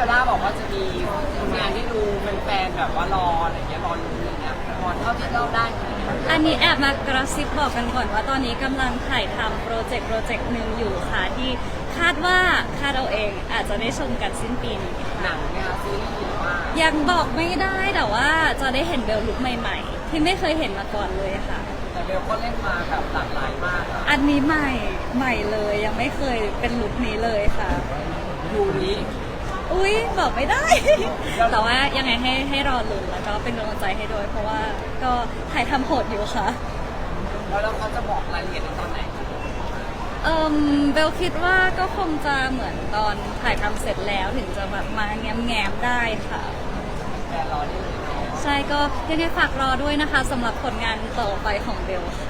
บลล่าบอกว่าจะมีผลงานให้ดูเป็นแฟนๆแบบว่ารออะไรเงี้ยรอลุ้นอะไรเงี้ยพอเท่าที่เล่าได้ไหมอันนี้แอบมากระซิบบอกกันก่อนว่าตอนนี้กำลังถ่ายทำโปรเจกต์โปรเจกต์หนึ่งอยู่ค่ะที่คาดว่าคาดเอาเองอาจจะได้ชมกันสิ้นปีนี้หนังเนี่ยค่ะซีรีส์หรือว่ายังบอกไม่ได้แต่ว่าจะได้เห็นเบลลุคใหม่ ๆ ที่ไม่เคยเห็นมาก่อนเลยค่ะ แต่เบลก็เล่นมาแบบหลากหลายมากอะอันนี้ใหม่ใหม่เลยยังไม่เคยเป็นลุคนี้เลยค่ะ ยูนี้ อุ้ยบอกไม่ได้ แต่ว่ายังไงให้ให้รอลุ้นแล้วก็เป็นกำลังใจให้ด้วย เพราะว่าก็ถ่ายทำโหดอยู่ค่ะ แล้วแล้วเขาจะบอกรายละเอียดในตอนไหนเอิมเบลคิดว่าก็คงจะเหมือนตอนถ่ายทำเสร็จแล้วถึงจะแบบมาแง้มแง้มๆได้ค่ะแฟนรอได้เลยเนาะ ใช่ก็ยังไงฝากรอด้วยนะคะสำหรับผลงานต่อไปของเบลค่ะ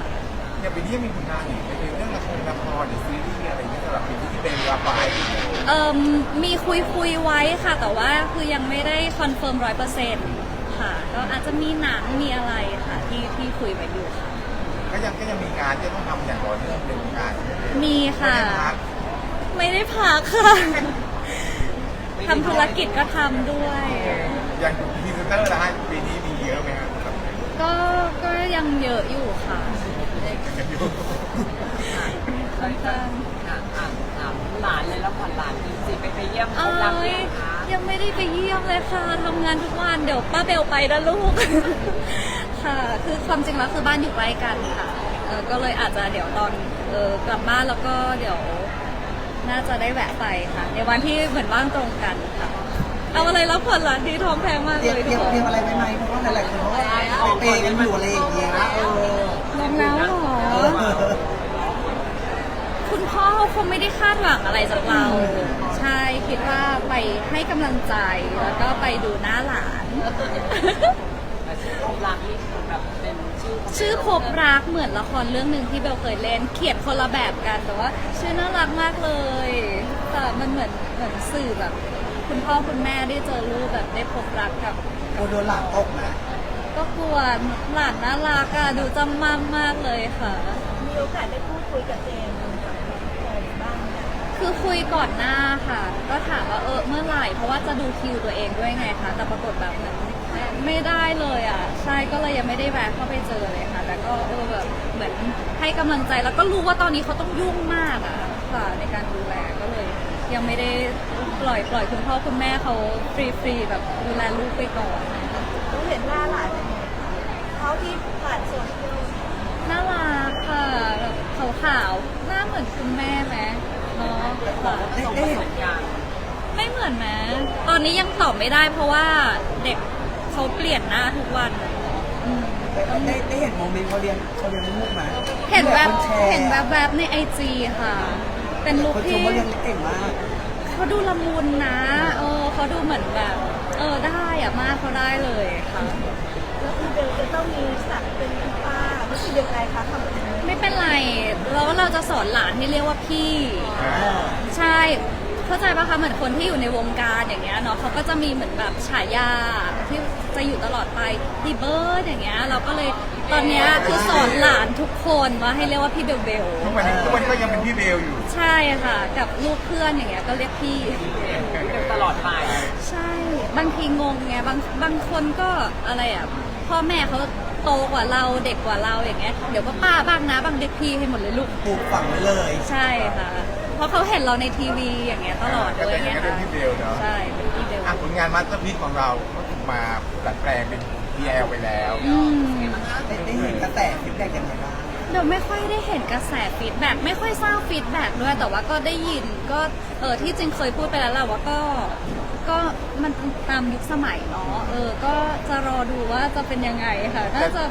อย่างปีนี้มีผลงานอีกเป็นเรื่องละครละครหรือซีรีส์อะไรอย่างเงี้ยสำหรับปีนี้ที่เป็นรับไว้เอิมมีคุยคุยๆไว้ค่ะ แต่ว่าคือยังไม่ได้คอนเฟิร์มร้อยเปอร์เซ็นต์ค่ะก็อาจจะมีหนังมีอะไรค่ะที่ที่คุยไว้อยู่ค่ะก็ยังก็ยังมีงานที่ต้องทำอย่างต่อเนื่องเป็นงานมีค่ะไม่ได้พักไม่ได้พักค่ะทำธุรกิจก็ทำด้วยอย่างพรีเซนเตอร์นะฮะปีนี้มีเยอะไหมครับสำหรับก็ก็ยังเยอะอยู่ค่ะ กันอยู่แล้วจะอะอะถามหลานเลยแล้วผ่อนหลานจริงๆไปไปเยี่ยมเอ้เขารักเลี้ยยงคะยังไม่ได้ไปเยี่ยมเลยค่ะทำงานทุกวันเดี๋ยวป้าเบลไปนะลูก ค่ะ คือความจริงแล้วคือบ้านอยู่ใกล้กันค่ะเออก็เลยอาจจะเดี๋ยวตอนเออกลับบ้านแล้วก็เดี๋ยว น่าจะได้แวะไปค่ะ ในวันที่เหมือนว่างตรงกันค่ะเอาอะไรรับผลลัพธ์ที่ท้องแพงมากเตรียมเลยเตรียมเตรียมอะไรไว้ไหมเพราะว่าหลายๆคนเขาก็เปย์กันอยู่อะไรอย่างเงี้ยเออ ลงแล้วเหรอ เออ คุณ พ่อเขาคงไม่ได้คาดหวังอะไรจากเรา ใช่คิดว่าไปให้กำลังใจแล้วก็ไปดูหน้าหลาน แต่ชื่อพบรักนี่แบบเป็นชื่อชื่อพบรักเหมือนละครเรื่องหนึ่งที่เบลเคยเล่น เขียนคนละแบบกันแต่ว่า ชื่อน่ารักมากเลยแต่มันเหมือนเหมือนสื่อแบบ คุณพ่อคุณแม่ได้เจอลูกแบบได้พบรักกับ โดนหลังตกนะก็กลัวหลานน่ารักอะดูจำมั่มมากเลยค่ะ มีโอกาสได้พูดคุยกับเจมส์กับแฟนบ้างไหม คือคุยก่อนหน้าค่ะ ก็ถามว่าเออเมื่อไหร่ เพราะว่าจะดูคิวตัวเองด้วยไงคะแต่ปรากฏแบบเหมือนไม่ได้เลยอะ ใช่ก็เลยยังไม่ได้แวะเข้าไปเจอเลยค่ะ แต่ก็เออแบบเหมือนให้กำลังใจแล้วก็รู้ว่าตอนนี้เขาต้องยุ่งมากอะค่ะในการดูแลก็เลย ยังไม่ได้ปล่อยปล่อยคุณพ่อคุณแม่เขาฟรีฟรีๆแบบดูแลลูกไปก่อน รู้เห็นหน้าหลานเป็นไงเขาที่ผ่านโซเชียลน่ารักค่ะแบบขาวๆหน้าเหมือนคุณแม่ไหม เนาะค่ะได้ส่งได้ประเห็สนบการณ์ไม่เหมือนไหมตอนนี้ยังตอบไม่ได้เพราะว่าเด็กเขาเปลี่ยนหน้าทุกวันอืม ได้ได้เห็นโมเมนต์เขาเรียนเขาเรียนลูกไหมเห็นแบบคนชร์เห็นแบบแบบๆในไอจีค่ะ เป็นลุคคนชที่มว่าเรียนเก่งมากเขาดูละมุนนะเออเขาดูเหมือนแบบ เออได้อะมากเขาได้เลยค่ะ แล้วคุณเบลจะต้องมีศักดิ์เป็นคุณป้ารู้สึกยังไงคะคำแบบนี้ไม่เป็นไรแล้วเราจะสอนหลานให้เรียกว่าพี่ ใช่ เข้าใจปะคะเหมือนคนที่อยู่ในวงการอย่างเงี้ยเนาะเขาก็จะมีเหมือนแบบฉายาที่จะอยู่ตลอดไปพี่เบิร์ดอย่างเงี้ยเราก็เลยตอนเนี้ยคือสอนหลานทุกคนว่าให้เรียกว่าพี่เบลเบลทุกวันนี้ทุกวันนี้ก็ยังเป็นพี่เบลอยู่ ใช่ค่ะ กับลูกเพื่อนอย่างเงี้ยก็เรียกพี่เดินตลอดไปใช่ บางทีงงไงบางบางคนก็อะไรอะ พ่อแม่เขา โตกว่าเราเด็กกว่าเราอย่างเงี้ยเดี๋ยวก็ป้าบ้างนะบางเด็กพี่ให้หมดเลยลูก ปลูกฝังไว้เลย ใช่ค่ะ เพราะเขาเห็นเราในทีวีอย่างเงี้ยตลอดเลยไงก็เป็นคะพี่เบลเนาะใช่เป็นพี่เบลอะผลงานมาสเตอร์พีซของเราก็ถูกมาดัดแปลงเป็น BL ไปแล้ว อืม ได้ได้เห็นกระแสฟีดแบ็กยังไงบ้างเดี๋ยวไม่ค่อยได้เห็นกระแสฟีดแบ็กไม่ค่อยทราบฟีดแบ็กด้วยแต่ว่าก็ได้ยินก็เออที่จริงเคยพูดไปแล้วแหละว่าก็ก็ มันตามยุคสมัยเนาะเออ ก็จะรอดูว่าจะเป็นยังไงค่ะ น่าจะ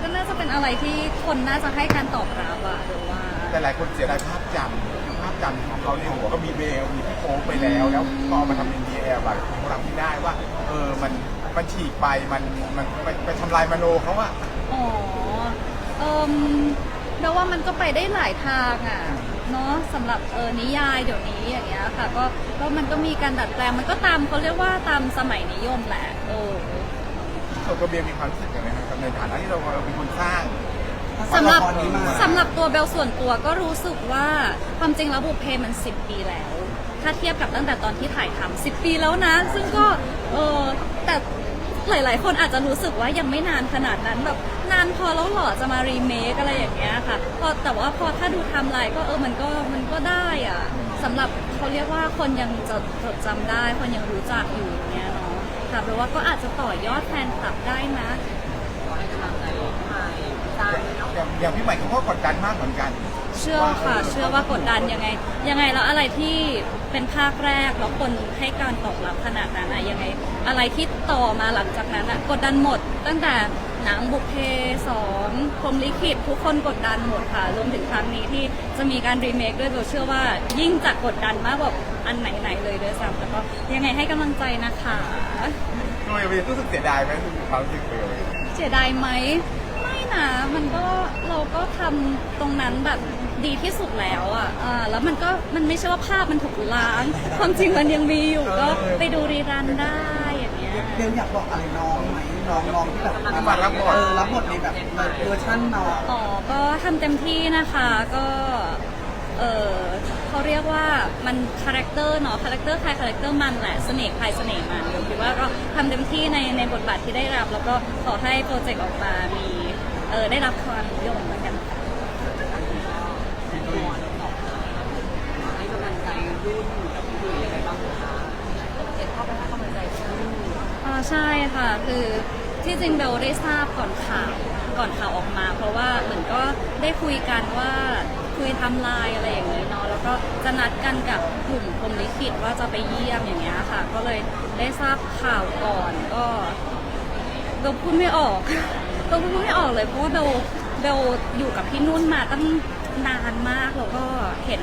ก็น่าจะเป็นอะไรที่คนน่าจะให้การตอบรับอะหรือว่า แต่หลายคนเสียดายภาพจำคือภาพจำของเขาในหัวก็มีเบลมีพี่โป๊ปไปแล้ว แล้วพอเอามาทำเป็น BL แบบของเราไม่ได้ว่า เออมันมันฉีกไปมันมันไปไปทำลายมโนเขาอะอ๋อ เอิมแปลว่ามันก็ไปได้หลายทางอะ เนาะสำหรับเออนิยายเดี๋ยวนี้อย่างเงี้ยค่ะก็ก็มันก็มีการดัดแปลงมันก็ตามเขาเรียกว่าตามสมัยนิยมแหละเออส่วนตัวเบลมีความรู้สึกยังไงครับในฐานะที่เราเป็นคนสร้างสำหรับละคนี้มาสำหรับตัวเบลส่วนตัวก็รู้สึกว่าความจริงแล้วบุพเพมันสิบปีแล้ว ถ้าเทียบกับตั้งแต่ตอนที่ถ่ายทำ10 ปีแล้วนะ ซึ่งก็เออแต่ หลายๆ คนอาจจะรู้สึกว่ายังไม่นานขนาดนั้นแบบนานพอแล้วหรอจะมารีเมคอะไรอย่างเงี้ยค่ะพอแต่ว่าพอถ้าดูไทำลายก็เออมันก็มันก็ได้อะสำหรับเขาเรียกว่าคนยังจดจดจำได้ คนยังรู้จักอยู่อย่างเงี้ยเนาะค่ะเพราะว่าก็อาจจะต่อยอดแฟนคลับได้นะ ขอให้กำลังใจพี่ใหม่ใช่เนาะ อย่างอย่างพี่ใหม่เขาก็กดดันมากเหมือนกัน เชื่อค่ะ เชื่อว่ากดดันยังไง ยังไงแล้วอะไรที่เป็นภาคแรกแล้วคนให้การตอบรับขนาดนั้นอะยังไง อะไรที่ต่อมาหลังจากนั้นอะกดดันหมด ตั้งแต่หนังบุพเพสองพรหมลิขิตทุกคนกดดันหมดค่ะรวมถึงครั้งนี้ที่จะมีการรีเมคด้วยเบลเชื่อว่ายิ่งจะกดดันมากกว่าอันไหนๆเลยด้วยซ้ำแล้วก็ยังไงให้กำลังใจนะคะ โดยเป็นรู้สึกเสียดายไหมความรู้สึกเลย เสียดายไหม ไม่นะมันก็เราก็ทำตรงนั้นแบบดีที่สุดแล้วอะอ่าแล้วมันก็มันไม่ใช่ว่าภาพมันถูกล้าง ความจริงมันยังมีอยู่ก็ไปดูรีรันได้อย่างเงี้ย เบลอยากบอกอะไรน้องไหมน้องน้องที่แบบมารับบท เออรับบทในแบบเวอร์ชันน้องอ๋อ ก็ทำเต็มที่นะคะ ก็ เออเขาเรียกว่ามันคาแรคเตอร์เนาะ คาแรคเตอร์ใครคาแรคเตอร์มันแหละ เสน่ห์ใครเสน่ห์มันคิดว่าก็ทำเต็มที่ในในบทบาทที่ได้รับ แล้วก็ขอให้โปรเจกต์ออกมา มี เออได้รับความนิยมแล้วกันค่ะให้กำลังใจรุ่นกับพี่ดุยยังไงบ้างคะเห็นเข้าไปให้กำลังใจรุ่นอ่าใช่ค่ะคือที่จริงเบลได้ทราบก่อนข่าวก่อนข่าวออกมา เพราะว่าเหมือนก็ได้คุยกันว่าคุยทำลายอะไรอย่างนี้เนาะแล้วก็จะนัดกันกับกลุ่มพรหมลิขิตว่าจะไปเยี่ยมอย่างเงี้ยค่ะ ก็เลยได้ทราบข่าวก่อนก็เบลพูดไม่ออก เบลพูดไม่ออกเลยเพราะว่าเบลเบลอยู่กับพี่นุ่นมาตั้งนานมากแล้วก็เห็น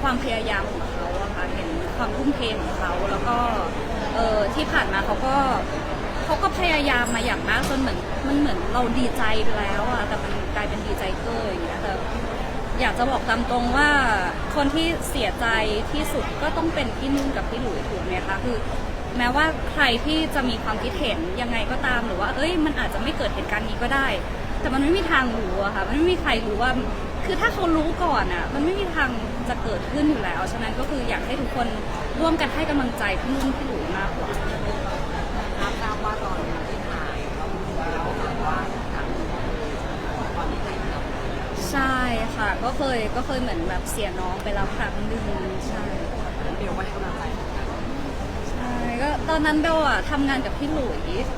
ความพยายามของเขาอะค่ะเห็นความทุ่มเทของเขาแล้วก็เออที่ผ่านมาเขาก็เขาก็พยายามมาอย่างมากจนเหมือนมันเหมือนเราดีใจไปแล้วอะแต่มันกลายเป็นดีใจเกินอย่างเงี้ยแต่อยากจะบอกตามตรงว่าคนที่เสียใจที่สุดก็ต้องเป็นพี่นุ่นกับพี่หลุยถูกไหมคะคือ แม้ว่าใครที่จะมีความคิดเห็นยังไงก็ตามหรือว่า เอ้ย มันอาจจะไม่เกิดเหตุการณ์นี้ก็ได้ แต่มันไม่มีทางรู้อะค่ะ มันไม่มีใครรู้ว่า คือถ้าเขารู้ก่อนอะมันไม่มีทางจะเกิดขึ้นอยู่แล้ว ฉะนั้นก็คืออยากให้ทุกคนร่วมกันให้กำลังใจพี่นุ่นพี่หลุยมากกว่ารับทราบว่าตอนที่ถ่ายเราดูแล้วแบว่าทางตอนที่ถ่ายใช่ค่ะ ก็เคยก็เคยเหมือนแบบเสียน้องไปแล้วครั้งหนึ่งใช่เบลก็ให้กำลังใจเหมือน ก็ตอนนั้นเบลอะทำงานกับพี่หลุยส์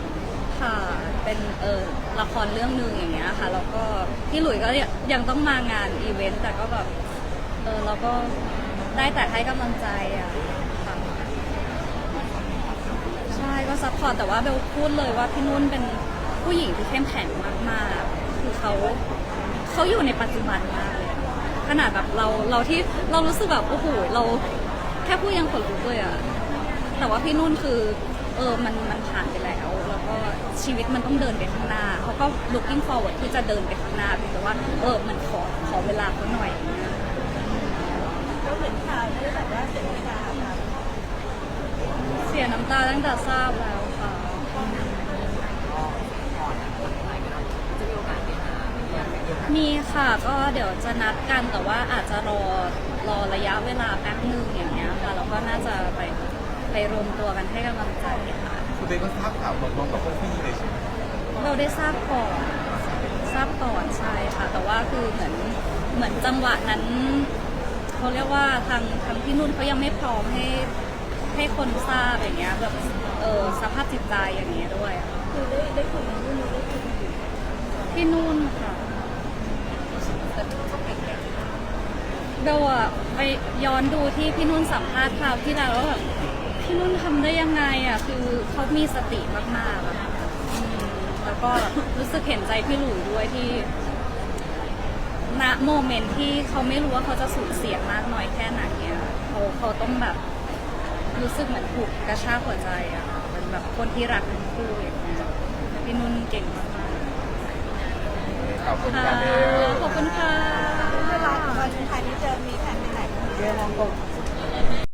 ค่ะ เป็นเออละครเรื่องหนึ่งอย่างเงี้ยค่ะ แล้วก็พี่หลุยส์ก็ยังต้องมางานอีเวนต์แต่ก็แบบเออเราก็ได้แต่ให้กำลังใจอะค่ะใช่ก็ซัพพอร์ตแต่ว่าเบลพูดเลยว่าพี่นุ่นเป็นผู้หญิงที่เข้มแข็งมากๆ คือเขาเขาอยู่ในปัจจุบันมากเลยขนาดแบบเราเราที่เรารู้สึกแบบโอ้โหเราแค่พูดยังขนลุกเลยอะ แต่ว่าพี่นุ่นคือเออมันมันผ่านไปแล้ว แล้วก็ชีวิตมันต้องเดินไปข้างหน้าเขาก็ looking forward ที่จะเดินไปข้างหน้าเพียงแต่ว่าเออมันขอขอเวลาเขาหน่อยอย่างเงี้ยเราเห็นข่าวไม่ได้แบบว่าเสียน้ำตาค่ะเสียน้ำตาตั้งแต่ทราบแล้วค่ะก็ก่อนถ่ายกันจะมีโอกาสไปหาไปเยี่ยมไปเยี่ยมมีค่ะก็เดี๋ยวจะนัดกันแต่ว่าอาจจะรอรอระยะเวลาแป๊บนึงอย่างเงี้ยค่ะแล้วก็น่าจะไป ไปรวมตัวกันให้กำลังใจค่ะ คุณเบนก็ทราบข่าวตรงๆกับพวกพี่เลยใช่ไหมเราได้ทราบก่อนทราบก่อนใช่ค่ะ แต่ว่าคือเหมือนเหมือนจังหวะนั้นเขาเรียกว่าทางทางพี่นุ่นเขายังไม่พร้อมให้ให้คนทราบอย่างเงี้ยแบบเออสภาพจิตใจอย่างเงี้ยด้วยอะคือได้ได้คุยกับนุ่นได้คุยกับพี่นุ่นค่ะแต่ทุกคนเก่งเบลอะไปย้อนดูที่พี่นุ่นสัมภาษณ์คราวที่แล้วแล้วแบบ พี่นุ่นทำได้ยังไงอะคือเขามีสติมากๆอะค่ะอืมแล้วก็รู้สึกเห็นใจพี่หลุยด้วยที่ณโมเมนต์ที่เขาไม่รู้ว่าเขาจะสูญเสียมากน้อยแค่ไหนอะเขาเขาต้องแบบ รู้สึกเหมือนถูกกระชากหัวใจอะค่ะเป็นแบบคนที่รักทั้งคู่อย่างเงี้ยพี่นุ่นเก่งมากขอบคุณๆคค่ะรับเบล ขอบคุณค่ะ เวลาวันไทยนี้จะมีแผนไปไหนบ้างเบลลองกด